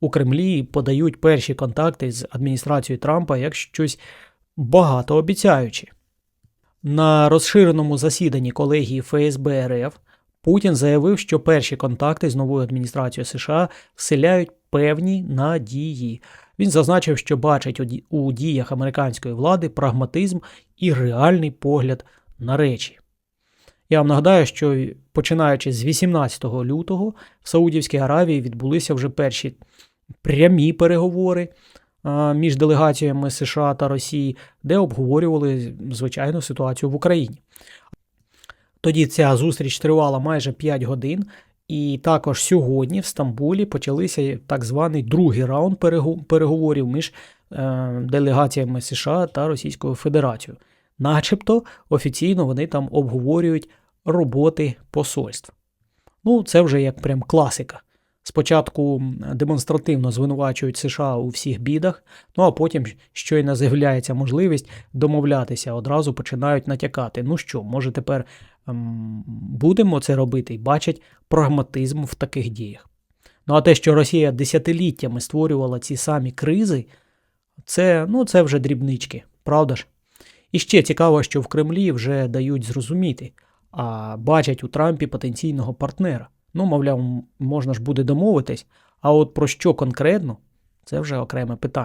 у Кремлі подають перші контакти з адміністрацією Трампа як щось багатообіцяюче. На розширеному засіданні колегії ФСБ РФ Путін заявив, що перші контакти з новою адміністрацією США вселяють певні надії. Він зазначив, що бачить у діях американської влади прагматизм і реальний погляд на речі. Я вам нагадаю, що починаючи з 18 лютого в Саудівській Аравії відбулися вже перші прямі переговори між делегаціями США та Росії, де обговорювали звичайну ситуацію в Україні. Тоді ця зустріч тривала майже 5 годин, і також сьогодні в Стамбулі почалися так званий другий раунд переговорів між е, делегаціями США та Російською Федерацією. Начебто офіційно вони там обговорюють роботи посольств. Ну, це вже як прям класика. Спочатку демонстративно звинувачують США у всіх бідах, ну а потім, щойно з'являється можливість домовлятися, одразу починають натякати. Ну що, може тепер ем, будемо це робити і бачать прагматизм в таких діях. Ну а те, що Росія десятиліттями створювала ці самі кризи, це, ну, це вже дрібнички, правда ж? І ще цікаво, що в Кремлі вже дають зрозуміти, а бачать у Трампі потенційного партнера. Ну, мовляв, можна ж буде домовитись, а от про що конкретно, це вже окреме питання.